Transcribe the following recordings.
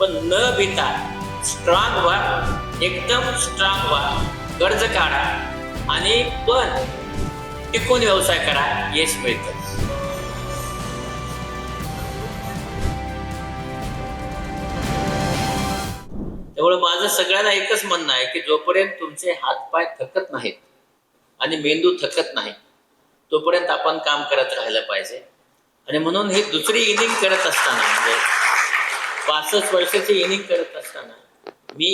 पण न भिता स्ट्रॉंग व्हा. एकदम स्ट्रॉंग व्हा. कर्ज काढा. आणि पण टिकून व्यवसाय करा. यश मिळतं. त्यामुळे माझं सगळ्यांना एकच म्हणणं आहे की जोपर्यंत तुमचे हातपाय थकत नाहीत आणि मेंदू थकत नाही तोपर्यंत आपण काम करत राहिलं पाहिजे. आणि म्हणून ही दुसरी इनिंग करत असताना म्हणजे पासष्ट वर्षाची इनिंग करत असताना मी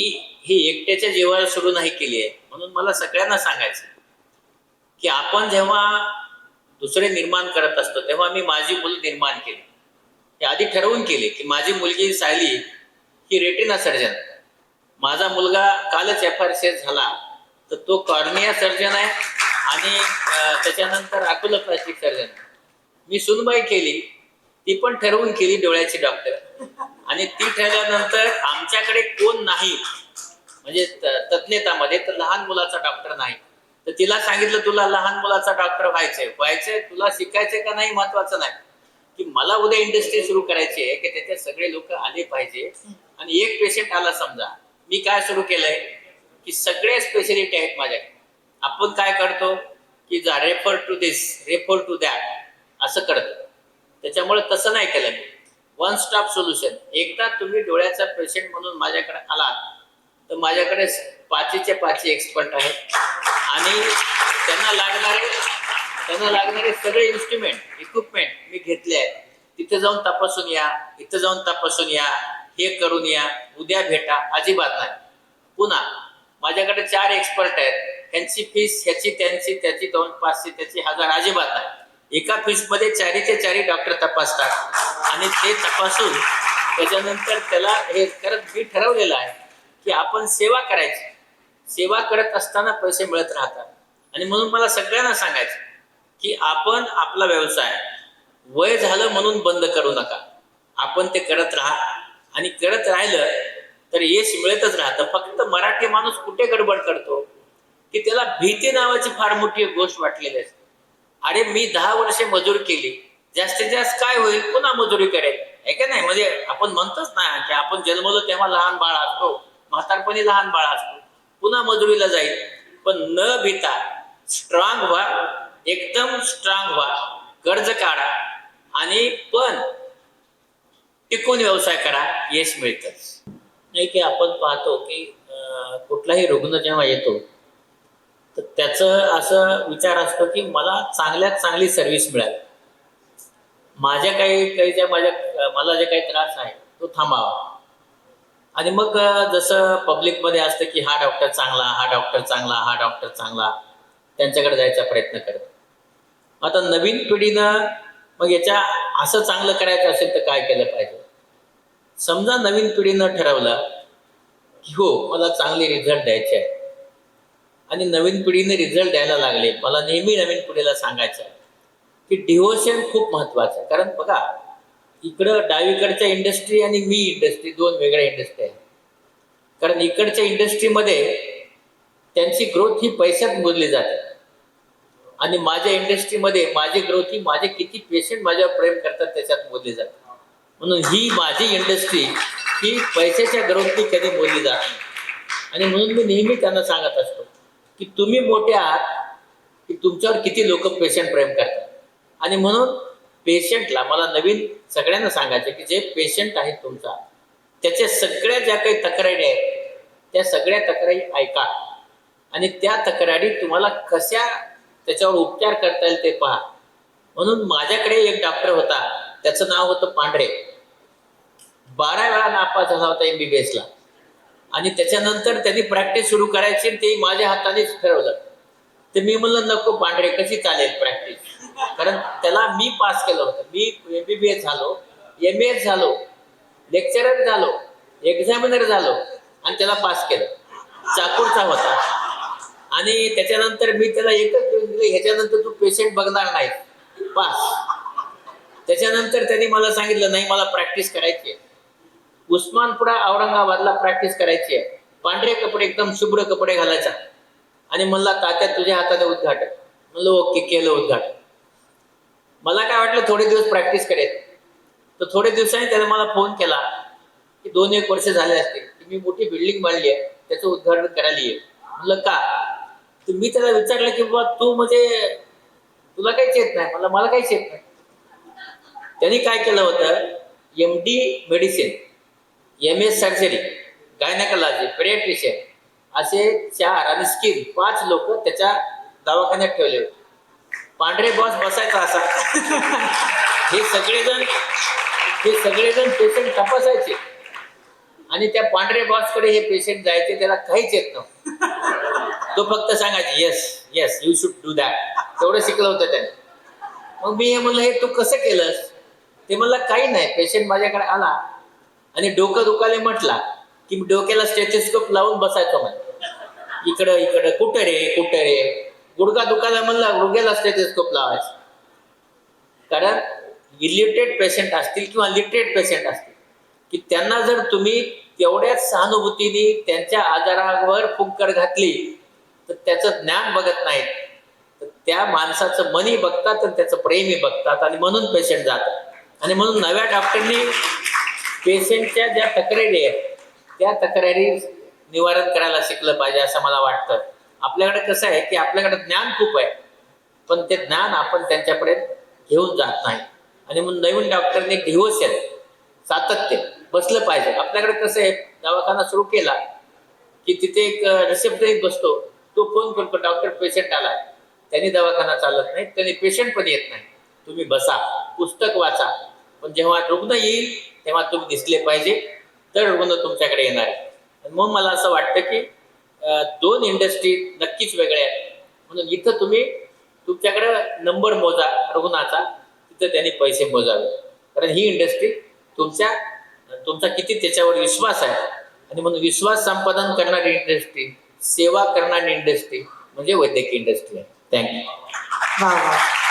ही एकट्याच्या जीवाला सुरू नाही केली आहे. म्हणून मला सगळ्यांना सांगायचं की आपण जेव्हा दुसरे निर्माण करत असतो तेव्हा मी माझी मुलं निर्माण केली. हे आधी ठरवून केले की माझी मुलगी सायली ही रेटिना सर्जन. माझा मुलगा कालच एफ आर सी एस झाला तर तो कॉर्निया सर्जन आहे आणि त्याच्यानंतर अकुल प्लास्टिक सर्जन. मी सुनबाई केली ती पण ठरवून केली डोळ्याची डॉक्टर. आणि ती ठरल्यानंतर आमच्याकडे कोण नाही म्हणजे तज्ञतामध्ये तज्ज्ञतामध्ये तर लहान मुलाचा डॉक्टर नाही. तर तिला सांगितलं तुला लहान मुलाचा डॉक्टर व्हायचंय. व्हायचंय तुला शिकायचंय का नाही महत्वाचं नाही. की मला उद्या इंडस्ट्री सुरू करायची आहे की त्याच्यात सगळे लोक आले पाहिजे. आणि एक पेशंट आला समजा मी काय सुरू केलंय? की सगळे स्पेशलिटी आहेत माझ्याकडे. आपण काय करतो? की जा refer to this refer to that असं करतो. त्याच्यामुळे तसं नाही केलं मी. वन स्टॉप सोल्युशन एकदा तुम्ही डोळ्याचा पेशंट म्हणून माझ्याकडे आलात तर माझ्याकडे पाचीचे पाची एक्सपर्ट आहेत. आणि त्यांना लागणारे त्यांना लागणारे सगळे इन्स्ट्रुमेंट इक्विपमेंट मी घेतले आहेत. तिथे जाऊन तपासून या इथं जाऊन तपासून या हे करून या उद्या भेटा अजिबात नाही. पुन्हा माझ्याकडे चार एक्सपर्ट आहेत. ह्यांची फीस ह्याची त्यांची त्याची दोन पाचशे त्याची हजार अजिबात नाही. एका फीसमध्ये चारीचे चारी डॉक्टर तपासतात. आणि ते तपासून त्याच्यानंतर त्याला हे करत मी ठरवलेलं आहे की आपण सेवा करायची. सेवा करत असताना पैसे मिळत राहतात. आणि म्हणून मला सगळ्यांना सांगायचं की आपण आपला व्यवसाय वय झालं म्हणून बंद करू नका. आपण ते करत राहा. आणि करत राहिलं तर यश मिळतच राहतं. फक्त मराठी माणूस कुठे गडबड करतो? की त्याला भीती नावाची फार मोठी गोष्ट वाटलेली असते अरे मी दहा वर्षे मजुरी केली. जास्तीत जास्त काय होईल? पुन्हा मजुरी करेल. हे का नाही? म्हणजे आपण म्हणतोच ना की आपण जन्मलो तेव्हा लहान बाळ असतो. म्हातारपणी लहान बाळ असतो. पुन्हा मजुरीला जाईल. पण न भीता स्ट्रॉंग व्हा. एकदम स्ट्रॉंग व्हा. कर्ज काढा. आणि पण टिकून व्यवसाय करा. यश मिळतच. नाही की आपण पाहतो की कुठलाही रुग्ण जेव्हा येतो तर त्याचं असं विचार असतो की मला चांगल्यात चांगली सर्व्हिस मिळाली. माझ्या काही काही ज्या माझ्या मला जे काही त्रास आहे तो थांबावा. आणि मग जसं पब्लिकमध्ये असतं की हा डॉक्टर चांगला हा डॉक्टर चांगला हा डॉक्टर चांगला त्यांच्याकडे जायचा प्रयत्न करतो. आता नवीन पिढीनं मग याच्या असं चांगलं करायचं असेल तर काय केलं पाहिजे? समजा नवीन पिढीनं ठरवलं की हो मला चांगले रिझल्ट द्यायचे आहे. आणि नवीन पिढीने रिझल्ट द्यायला लागले. मला नेहमी नवीन पिढीला सांगायचं की डिव्होशन खूप महत्वाचं आहे. कारण बघा इकडं डावीकडच्या इंडस्ट्री आणि मी इंडस्ट्री दोन वेगळ्या इंडस्ट्री आहेत. कारण इकडच्या इंडस्ट्रीमध्ये त्यांची ग्रोथ ही पैशात मोजली जाते. आणि माझ्या इंडस्ट्रीमध्ये माझी ग्रोथ ही माझे किती पेशंट माझ्यावर प्रेम करतात त्याच्यात मोजली जाते. म्हणून ही माझी इंडस्ट्री ही पैशाच्या ग्रोथनी कधी मोजली जात नाही. आणि म्हणून मी नेहमी त्यांना सांगत असतो की तुम्ही मोठे आहात की तुमच्यावर किती लोक पेशंट प्रेम करतात. आणि म्हणून पेशंटला मला नवीन सगळ्यांना सांगायचं की जे पेशंट आहेत तुमचा त्याच्या सगळ्या ज्या काही तक्रारी आहेत त्या सगळ्या तक्रारी ऐका. आणि त्या तक्रारी तुम्हाला कशा त्याच्यावर उपचार करता येईल ते पहा. म्हणून माझ्याकडे एक डॉक्टर होता त्याचं नाव होतं पांढरे. बारा वेळा नापास झाला होता एम बी बी एसला आणि त्याच्यानंतर त्यांनी प्रॅक्टिस सुरू करायची आणि ते माझ्या हातानेच ठरवलं तर मी म्हणलं नको पांढरे कशी चालेल प्रॅक्टिस कारण त्याला मी पास केलं होतं. मी एम बी बी एस झालो एम एस झालो लेक्चरर झालो एक्झामिनर झालो आणि त्याला पास केलं. चाकूरचा होता. आणि त्याच्यानंतर मी त्याला एकच ह्याच्यानंतर तू पेशंट बघणार नाही पास त्याच्यानंतर त्यांनी मला सांगितलं नाही मला प्रॅक्टिस करायची आहे. उस्मानपुरा औरंगाबादला प्रॅक्टिस करायची. आहे पांढरे कपडे एकदम शुभ्र कपडे घालायचा. आणि म्हणला तात्या तुझ्या हाताने उद्घाटन. म्हणलं ओके केलं उद्घाटन. मला काय वाटलं थोडे दिवस प्रॅक्टिस करेल तर थोडे दिवसांनी त्याने मला फोन केला की दोन एक वर्ष झाले असते. की मी मोठी बिल्डिंग बांधली आहे. त्याचं उद्घाटन करायला ये म्हणलं का? तर मी त्याला विचारलं की बाबा तू म्हणजे तुला काहीच येत नाही. मला मला काहीच येत नाही. त्यांनी काय केलं होतं? M D medicine M S surgery gynaecology paediatrician असे चार आणि स्किन पाच लोक त्याच्या दवाखान्यात ठेवले होते. पांढरे बॉस बसायचा असा. हे सगळेजण हे सगळेजण पेशंट तपासायचे. आणि त्या पांढरे बॉसकडे हे पेशंट जायचे त्याला काहीच येत नव्हतं. तो फक्त सांगायचे yes yes you should do that तेवढं शिकलं होतं त्याने. मग मी हे म्हणलं हे तू कसं केलंस? ते म्हणलं काही नाही पेशंट माझ्याकडे आला. आणि डोकं दुखाले म्हटला की डोक्याला स्टेथिस्कोप लावून बसायचो म्हणे. इकडं इकडं कुठं रे कुठं रे? गुडघा दुखायला म्हणला गुडघ्याला स्टेथिस्कोप लावायचं. कारण इलिटरेट पेशंट असतील किंवा लिटरेट पेशंट असतील की त्यांना जर तुम्ही तेवढ्याच सहानुभूतीने त्यांच्या आजारावर फुंकर घातली तर त्याचं ज्ञान बघत नाहीत. तर त्या माणसाचं मनी बघतात आणि त्याचं प्रेमही बघतात आणि म्हणून पेशंट जातात. आणि म्हणून नव्या डॉक्टरनी पेशंटच्या ज्या तक्रारी आहेत त्या तक्रारी निवारण करायला शिकलं पाहिजे असं मला वाटतं. आपल्याकडे कसं आहे की आपल्याकडे ज्ञान खूप आहे पण ते ज्ञान आपण त्यांच्यापर्यंत घेऊन जात नाही. आणि म्हणून नवीन डॉक्टरने डिवोशन सातत्य बसलं पाहिजे. आपल्याकडे कसं आहे दवाखाना सुरू केला की तिथे एक रिसेप्शनिस्ट बसतो तो फोन करतो डॉक्टर पेशंट आला त्यांनी दवाखाना चालत नाही त्यांनी पेशंट पण येत नाही. तुम्ही बसा पुस्तक वाचा पण जेव्हा रुग्ण येईल तेव्हा तुम्ही दिसले पाहिजे. तर रुग्ण तुमच्याकडे येणार आहे. मग मला असं वाटतं की दोन इंडस्ट्री नक्कीच वेगळ्या आहेत. म्हणून इथं तुम्ही तुमच्याकडं नंबर मोजा रुग्णाचा. तिथं त्यांनी पैसे मोजावे. कारण ही इंडस्ट्री तुमच्या तुमचा किती त्याच्यावर विश्वास आहे. आणि म्हणून विश्वास संपादन करणारी इंडस्ट्री सेवा करणारी इंडस्ट्री म्हणजे वैद्यकीय इंडस्ट्री आहे. थँक्यू हां